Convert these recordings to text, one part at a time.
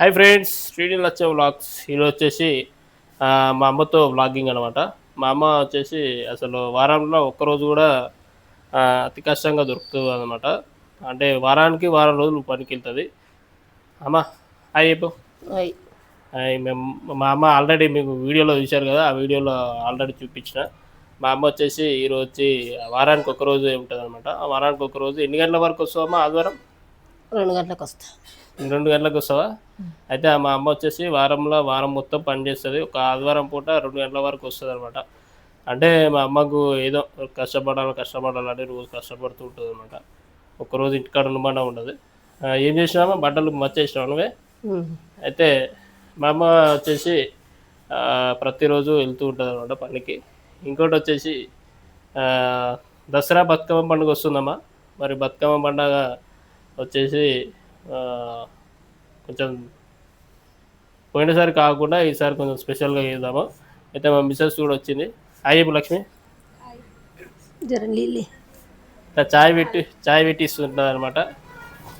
Hi friends Srini లచ్చ vlogs ఈరోజు వచ్చేసి మా అమ్మతో వ్లాగింగ్ అనమాట మా అమ్మ వచ్చేసి అసలు వారంలో ఒక్కరోజు కూడా అతి కష్టంగా దొరుకుతుంది అనమాట అంటే వారానికి వారం రోజులు పనికి వెళ్తుంది. అమ్మ హాయ్ చెప్పు. మేము మా అమ్మ ఆల్రెడీ మీకు వీడియోలో చూశారు కదా ఆ వీడియోలో ఆల్రెడీ చూపించిన. మా అమ్మ వచ్చేసి ఈరోజు వచ్చి వారానికి ఒక రోజు ఉంటుంది అనమాట ఆ వారానికి ఒక రోజు ఎన్ని గంటల వరకు వస్తావమ్మా ఆదివారం? రెండు గంటలకు వస్తా. రెండు గంటలకు వస్తావా? అయితే మా అమ్మ వచ్చేసి వారంలో వారం మొత్తం పని చేస్తుంది. ఒక ఆదివారం పూట రెండు గంటల వరకు వస్తుంది అనమాట అంటే మా అమ్మకు ఏదో కష్టపడాలి కష్టపడాలని రోజు కష్టపడుతూ ఉంటుంది అనమాట ఒక్కరోజు ఇంటికాడ ఉండమన్నా ఉండదు. ఏం చేసినామా బట్టలు మర్చేసినావు నువ్వే. అయితే మా అమ్మ వచ్చేసి ప్రతిరోజు వెళ్తూ ఉంటుంది అనమాట పనికి. ఇంకోటి వచ్చేసి దసరా బతుకమ్మ పండుగ వస్తుందమ్మా. మరి బతుకమ్మ పండుగ వచ్చేసి కొంచెం పోయినసారి కాకుండా ఈసారి కొంచెం స్పెషల్గా చేద్దాము? అయితే మా మిస్సెస్ కూడా వచ్చింది. అయ్యపు లక్ష్మి. ఇట్లా చాయ్ పెట్టి చాయ్ పెట్టి ఇస్తుంటుంది అనమాట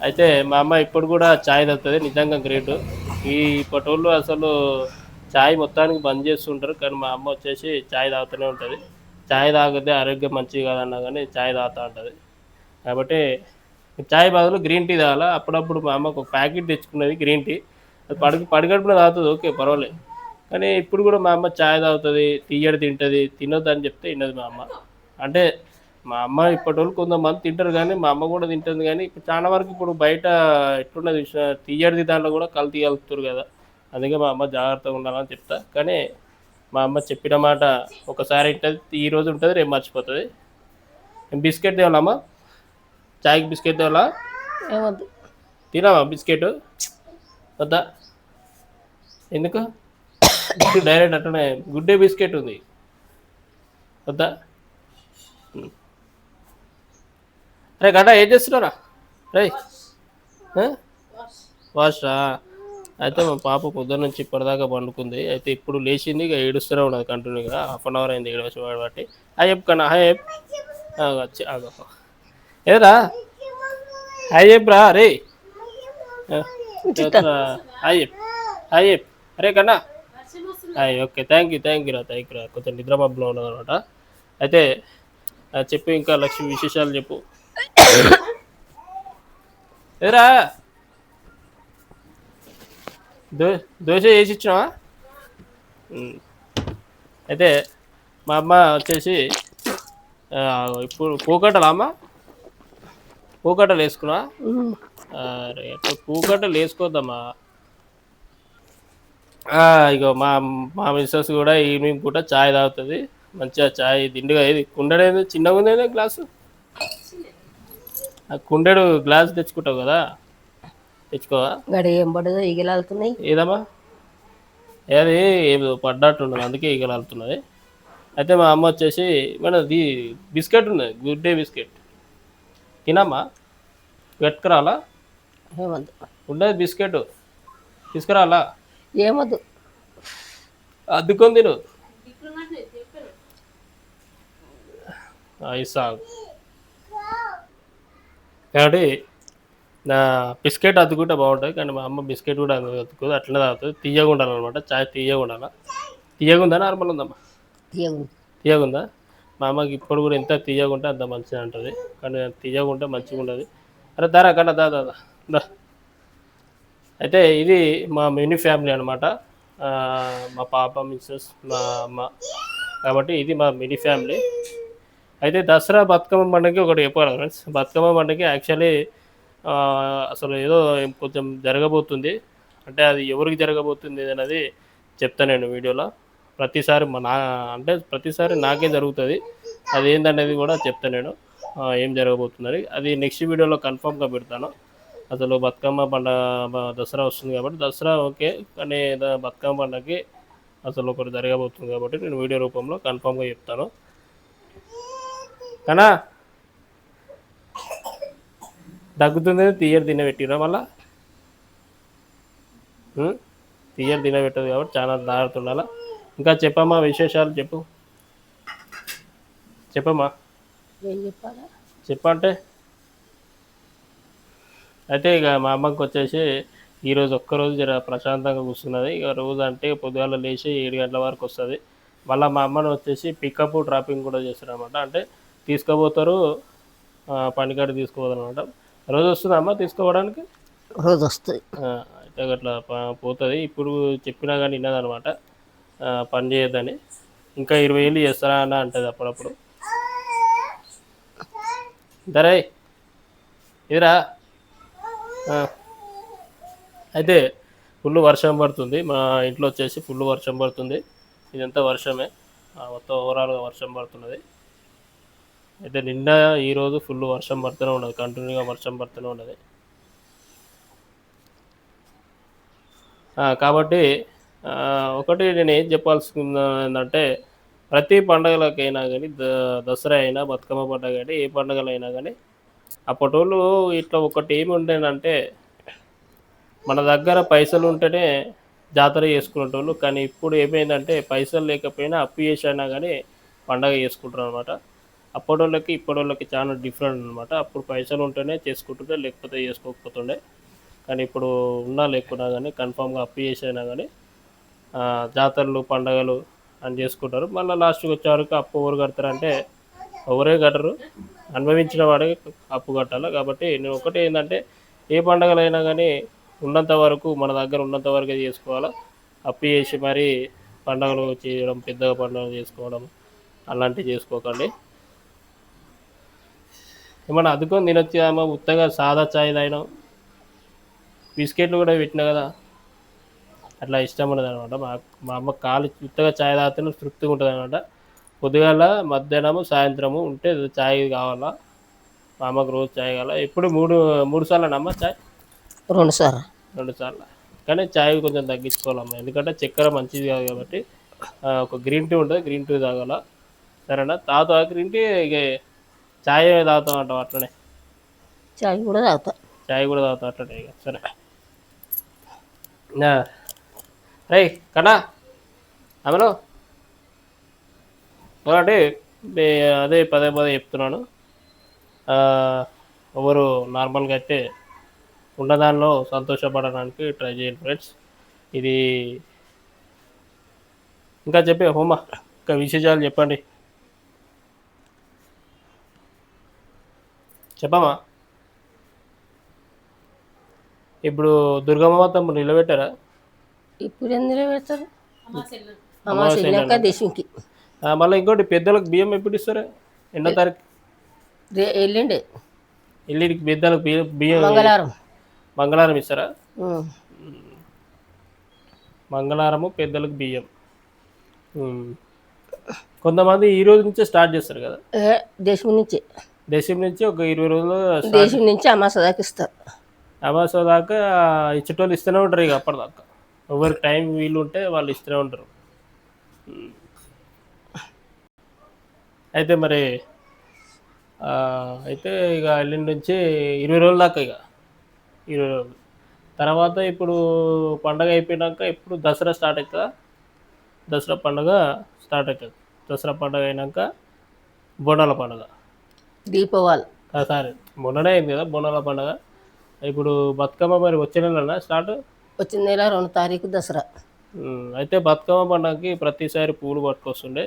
అయితే మా అమ్మ ఇప్పుడు కూడా చాయ్ తాగుతుంది నిజంగా గ్రేట్. ఈ పటోళ్ళు అసలు చాయ్ మొత్తానికి బంద్ చేస్తుంటారు కానీ మా అమ్మ వచ్చేసి చాయ్ తాగుతూనే ఉంటుంది. చాయ్ తాగితే ఆరోగ్యం మంచిది కాదన్నా కానీ చాయ్ తాగుతూ ఉంటుంది. కాబట్టి చాయ్ బదులు గ్రీన్ టీ తాగాలా? అప్పుడప్పుడు మా అమ్మకు ఒక ప్యాకెట్ తెచ్చుకున్నది గ్రీన్ టీ. అది పడుకు పడిగడుపున తాగుతుంది ఓకే పర్వాలేదు. కానీ ఇప్పుడు కూడా మా అమ్మ చాయ్ తాగుతుంది తీయడి తింటుంది తినొద్దు అని చెప్తే తిన్నది మా అమ్మ. అంటే మా అమ్మ ఇప్పటి వరకు కొంతమంది తింటారు కానీ మా అమ్మ కూడా తింటుంది కానీ ఇప్పుడు చాలా వరకు ఇప్పుడు బయట ఎట్లున్నది తీయడిది దాంట్లో కూడా కల్తీ కలుపుతారు కదా. అందుకే మా అమ్మ జాగ్రత్తగా ఉండాలని చెప్తా. కానీ మా అమ్మ చెప్పిన మాట ఒకసారి ఉంటుంది ఈ రోజు ఉంటుంది రేపు మర్చిపోతుంది. బిస్కెట్ తేవాలమ్మా? చాయ్కి బిస్కెట్ తేవాలా ఏమద్దు. తినావా బిస్కెట్? వద్దా. ఎందుకు? డైరెక్ట్ అట్లనే గుడ్ డే బిస్కెట్ ఉంది. వద్దా. రే గడ్డ ఏం చేస్తున్నారా రే వాషా అయితే మా పాప పొద్దున్న నుంచి ఇప్పటిదాకా పండుకుంది. అయితే ఇప్పుడు లేచింది ఇక ఏడుస్తూనే ఉన్నది కంటిన్యూగా. హాఫ్ అన్ అవర్ అయింది ఏడవచ్చు బట్టి. హాయ్ చెప్పు కన్నా. హాయ్ చెప్పు. ఏరా? హాయ్ చెప్పురా రే హాయ్ చెప్పు హాయ్ చెప్పు అరే కన్నా. Hi okay. Thank you thank you రా థ్యాంక్ యూ రా. కొంచెం నిద్రమబ్బులో ఉన్నది అనమాట అయితే చెప్పు ఇంకా లక్ష్మి విశేషాలు చెప్పు. ఏరా? దో దోశ వేసి ఇచ్చినావా. అయితే మా అమ్మ వచ్చేసి ఇప్పుడు పూకట్టలా అమ్మ? పూకట్టలు వేసుకున్నా వేసుకోద్దమ్మా. ఆ, ఇగో మా మా మిస్సెస్ కూడా ఈవినింగ్ పూట చాయ్ తాగుతుంది. మంచిగా చాయ్ దిండుగా ఏది? కుండడేది చిన్నగా ఉందేదో గ్లాసు? కుండెడు గ్లాస్ తెచ్చుకుంటావు కదా? తెచ్చుకోవా? గడి ఏం పడదో ఈగలాలుతున్నాయి ఏదమ్మా? ఏది? ఏదో పడ్డట్టున్నది అందుకే ఈగలాడుతున్నది అయితే మా అమ్మ వచ్చేసి మనది బిస్కెట్ ఉన్నది. Good day biscuit. తినమ్మా పెట్టుకురాలా ఏమద్దు ఉన్నది బిస్కెట్. తీసుకురాలా? ఏమద్దు. అద్దుకొని తిను. ఇస్తాను కాబట్టి నా బిస్కెట్ అద్దుకుంటే బాగుంటుంది కానీ మా అమ్మ బిస్కెట్ కూడా అద్దుకోదు. అట్లనే తాగుతుంది. తీయగా ఉండాలన్నమాట. చాయ్ తీయగా ఉండాలా? తీయగా ఉందా? నార్మల్ ఉందమ్మా? తీయగుంది తీయగా ఉందా? మా అమ్మకి ఇప్పుడు కూడా ఎంత తీయగా ఉంటే అంత మంచిగా ఉంటుంది కానీ తీయగా ఉంటే మంచిగా ఉండదు. అరే దారా కన్నా దా దా దా. దా. అయితే ఇది మా మినీ ఫ్యామిలీ అనమాట మా పాప మిస్సెస్ మా అమ్మ. కాబట్టి ఇది మా మినీ ఫ్యామిలీ. అయితే దసరా బతుకమ్మ పండుగకి ఒకటి చెప్పాలి ఫ్రెండ్స్. బతుకమ్మ పండుగకి యాక్చువల్లీ అసలు ఏదో కొంచెం జరగబోతుంది. అంటే అది ఎవరికి జరగబోతుంది అనేది చెప్తాను నేను వీడియోలో. ప్రతిసారి మా నా అంటే ప్రతిసారి నాకే జరుగుతుంది. అది ఏందనేది కూడా చెప్తాను నేను. ఏం జరగబోతుందని. అది నెక్స్ట్ వీడియోలో కన్ఫామ్గా పెడతాను. అసలు బతుకమ్మ పండగ దసరా వస్తుంది కాబట్టి దసరా ఓకే కానీ బతుకమ్మ పండగకి అసలు ఒకటి జరగబోతుంది కాబట్టి నేను వీడియో రూపంలో కన్ఫామ్గా చెప్తాను. కనా? దగ్గుతుంది తీయరు తినబెట్టిరా మళ్ళా? ఉం? తీయరు తినబెట్టదు కాబట్టి చాలా దారుతుండాలా ఇంకా చెప్పమ్మా విశేషాలు చెప్పు. చెప్పమ్మా. చెప్పంటే? అయితే ఇక మా అమ్మకి వచ్చేసి ఈరోజు ఒక్కరోజు జర ప్రశాంతంగా కూర్చున్నది. ఇక రోజు అంటే పొద్దుగాల లేచి ఏడు గంటల వరకు వస్తుంది. మళ్ళీ మా అమ్మని వచ్చేసి పికప్ డ్రాపింగ్ కూడా చేస్తారు అనమాట అంటే తీసుకుపోతారు పనికాడ తీసుకుపోతారు అనమాట రోజు వస్తుందా అమ్మ తీసుకోవడానికి? రోజు వస్తుంది ఆ, అయితే అట్లా పోతుంది. ఇప్పుడు చెప్పినా కానీ విన్నదనమాట పని చేయొద్దని. ఇంకా ఇరవై ఏళ్ళు చేస్తారా అని అంటది అప్పుడప్పుడు. ధరే ఇదిరా. అయితే ఫుల్ వర్షం పడుతుంది. మా ఇంట్లో వచ్చేసి ఫుల్ వర్షం పడుతుంది. ఇదంతా వర్షమే. మొత్తం ఓవరాల్గా వర్షం పడుతున్నది. అయితే నిన్న ఈరోజు ఫుల్ వర్షం పడుతూనే ఉన్నది. కంటిన్యూగా వర్షం పడుతూనే ఉన్నది. కాబట్టి ఒకటి నేను ఏం చెప్పాల్సింది ఏంటంటే ప్రతి పండగలకైనా కానీ ద దసరా అయినా బతుకమ్మ పండుగ కానీ ఏ పండుగలైనా కానీ అప్పటి వాళ్ళు ఇట్లా ఒకటి ఏమి ఉండేనంటే మన దగ్గర పైసలు ఉంటేనే జాతర చేసుకునేటోళ్ళు. కానీ ఇప్పుడు ఏమైందంటే పైసలు లేకపోయినా అప్పు చేసి అయినా కానీ పండగ చేసుకుంటారు అనమాట అప్పటోళ్ళకి ఇప్పటోళ్ళకి చాలా డిఫరెంట్ అనమాట అప్పుడు పైసలు ఉంటేనే చేసుకుంటుండే లేకపోతే చేసుకోకపోతుండే. కానీ ఇప్పుడు ఉన్నా లేకున్నా కానీ కన్ఫామ్గా అప్పు చేసైనా కానీ జాతరలు పండగలు అని చేసుకుంటారు. మళ్ళీ లాస్ట్కి వచ్చేవరకు అప్పు ఎవరు కడతారంటే ఎవరే కట్టరు. అనుభవించిన వాడే అప్పు కట్టాలి? కాబట్టి నేను ఒకటి ఏంటంటే ఏ పండగలైనా కానీ ఉన్నంత వరకు మన దగ్గర ఉన్నంత వరకే చేసుకోవాలా? అప్పు చేసి మరి పండగలు చేయడం పెద్దగా పండుగలు చేసుకోవడం అలాంటివి చేసుకోకండి. ఏమన్నా అదుకొని తినొచ్చామా ఉత్తగా సాదా చాయ్ తాగినాం. బిస్కెట్లు కూడా పెట్టినా కదా? అట్లా ఇష్టం ఉండదు అనమాట మా మా అమ్మ కాలు ఉత్తగా చాయ్ తాగితేనే తృప్తిగా ఉంటుంది అనమాట పొద్దుగాల మధ్యాహ్నము సాయంత్రము ఉంటే చాయ్ కావాలా? మా అమ్మకు రోజు చాయ్ కావాలా? ఎప్పుడు మూడు మూడు సార్లు అమ్మ చాయ్? రెండు సార్లు. రెండు సార్లు. కానీ చాయ్ కొంచెం తగ్గించుకోవాలమ్మా ఎందుకంటే చక్కెర మంచిది కాదు కాబట్టి ఒక గ్రీన్ టీ ఉంటుంది గ్రీన్ టీ తాగాల? సరేనా? తాగుతా గ్రీన్ టీ ఇక చాయ్ తాగుతాం అంటాం అట్లనే. చాయ్ కూడా తాగుతా. చాయ్ కూడా తాగుతా అట్లనే ఇక. సరే. రే కన్నా. అమలు. అంటే అదే పదే పదే చెప్తున్నాను. ఎవరు నార్మల్గా అయితే ఉన్నదానిలో సంతోషపడడానికి ట్రై చేయండి ఫ్రెండ్స్. ఇది ఇంకా చెప్పే హోమా ఇంకా విశేషాలు చెప్పండి. చెప్పమ్మా. ఇప్పుడు దుర్గమ్మ మాతమ్మ నిలబెట్టారా? ఇప్పుడు ఎందులో పెడతారు అమావాస్య అమావాస్య వెళ్ళాక దేశంకి. మళ్ళీ ఇంకోటి పెద్దలకు బియ్యం ఎప్పుడు ఇస్తారు? ఎన్నో తారీఖు. రే వెళ్ళిండే ఎల్లుడికి పెద్దలకు బియ్యం బియ్యం మంగళవారం. మంగళవారం ఇస్తారా. మంగళవారము పెద్దలకు బియ్యం. కొంతమంది ఈ రోజు నుంచే స్టార్ట్ చేస్తారు కదా? దేశం నుంచి. దేశం నుంచి ఒక ఇరవై రోజులు దేశం నుంచి అమాస దాకా ఇస్తారు. అమాస దాకా ఇచ్చేటోళ్ళు ఇస్తూనే ఉంటారు ఇక అప్పటిదాకా. ఎవరికి టైం వీలు ఉంటే వాళ్ళు ఇస్తూనే ఉంటారు. అయితే మరి అయితే ఇక ఎల్లుండి నుంచి ఇరవై రోజుల దాకా ఇక. ఇరవై రోజులు. తర్వాత ఇప్పుడు పండగ అయిపోయినాక ఇప్పుడు దసరా స్టార్ట్ అవుతుందా దసరా పండగ స్టార్ట్ అవుతుంది దసరా పండగ అయినాక బోనాల పండగ. దీపావళి. సారీ మొన్ననే అయింది కదా బోనాల పండగ. ఇప్పుడు బతుకమ్మ మరి వచ్చే నెలనా స్టార్ట్? వచ్చిన నెల రెండు తారీఖు దసరా. అయితే బతుకమ్మ పండగకి ప్రతిసారి పూలు పట్టుకొస్తుండే.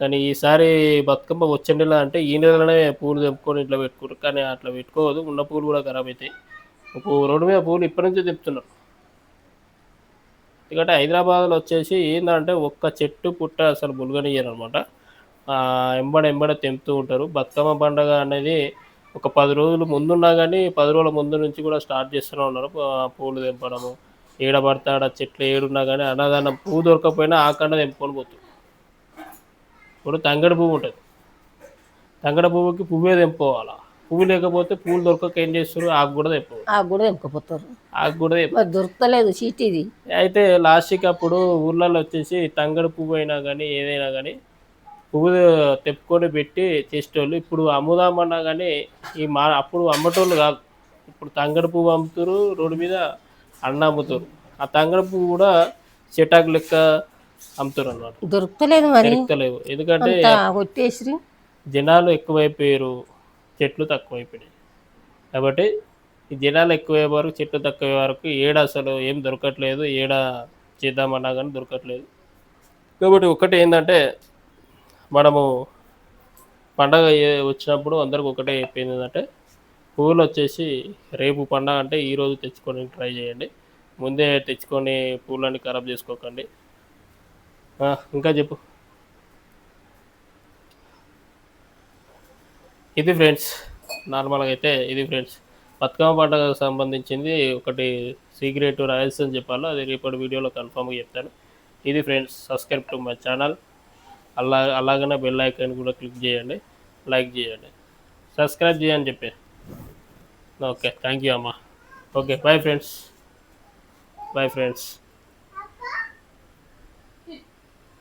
కానీ ఈసారి బతుకమ్మ వచ్చే నెల అంటే ఈ నెలలోనే పూలు తెంపుకొని ఇట్లా పెట్టుకోరు కానీ అట్లా పెట్టుకోవద్దు. ఉన్న పూలు కూడా ఖరాబ్ అవుతాయి ఒక రోడ్డు మీద పూలు ఇప్పటి నుంచే తెంపుతున్నారు ఎందుకంటే హైదరాబాద్లో వచ్చేసి ఏంటంటే ఒక్క చెట్టు పుట్ట అసలు బుల్గనియ్యరు అనమాట ఎంబడ ఎంబడ తెంపుతూ ఉంటారు. బతుకమ్మ పండుగ అనేది ఒక పది రోజులు ముందున్నా కానీ పది రోజుల ముందు నుంచి కూడా స్టార్ట్ చేస్తూనే ఉన్నారు పూలు తెంపడము. ఏడ పడితే ఆడ చెట్లు ఏడున్నా కానీ అన్నదానం పువ్వు దొరకకపోయినా ఆకండ తెంపుకొని పోతుంది ఇప్పుడు తంగడి పువ్వు ఉంటుంది. తంగడి పువ్వుకి పువ్వే తెంపుకోవాలా? పువ్వు లేకపోతే పూలు దొరకక ఏం చేస్తారు? ఆకు కూడా తెంపుకోవాలి ఆకు కూడా తెంపుకపోతారు. ఆకు కూడా తెంపు. మరి దొరకలేదు చీటీది అయితే లాస్ట్కి అప్పుడు ఊర్లలో వచ్చేసి తంగడి పువ్వు అయినా కానీ ఏదైనా కానీ పువ్వు తెప్పుకొని పెట్టి చేసేటోళ్ళు. ఇప్పుడు అమ్ముదామన్నా కానీ ఈ మా అప్పుడు అమ్మటోళ్ళు కాదు. ఇప్పుడు తంగడి పువ్వు అమ్ముతారు రోడ్డు మీద అన్న అమ్ముతారు ఆ తంగడి పువ్వు కూడా చెటాకు లెక్క అమ్ముతారు అన్నమాట దొరకలేదు మరి. దొరుకుతలేవు. ఎందుకంటే కొట్టేసి జనాలు ఎక్కువైపోయారు చెట్లు తక్కువైపోయినాయి. కాబట్టి ఈ జనాలు ఎక్కువ వరకు చెట్లు తక్కువ వరకు ఏడ అసలు ఏం దొరకట్లేదు ఏడ చేద్దామన్నా కానీ దొరకట్లేదు. కాబట్టి ఒకటి ఏంటంటే మనము పండగ వచ్చినప్పుడు అందరికి ఒకటే చెప్పింది ఏంటంటే పువ్వులు వచ్చేసి రేపు పండగ అంటే ఈరోజు తెచ్చుకొని ట్రై చేయండి. ముందే తెచ్చుకొని పూలన్నీ ఖరాబ్ చేసుకోకండి. ఇంకా చెప్పు. ఇది ఫ్రెండ్స్ నార్మల్గా అయితే ఇది ఫ్రెండ్స్. బతుకమ్మ పండుగకు సంబంధించింది ఒకటి సీక్రెట్ రాయల్స్ అని చెప్పాలో అది రేపటి వీడియోలో కన్ఫామ్గా చెప్తాను. ఇది friends subscribe to my channel. అలా అలాగనే బెల్ ఐకాన్ కూడా క్లిక్ చేయండి. లైక్ చేయండి. సబ్స్క్రైబ్ చేయని చెప్పి. ఓకే థ్యాంక్ యూ అమ్మా okay bye friends bye friends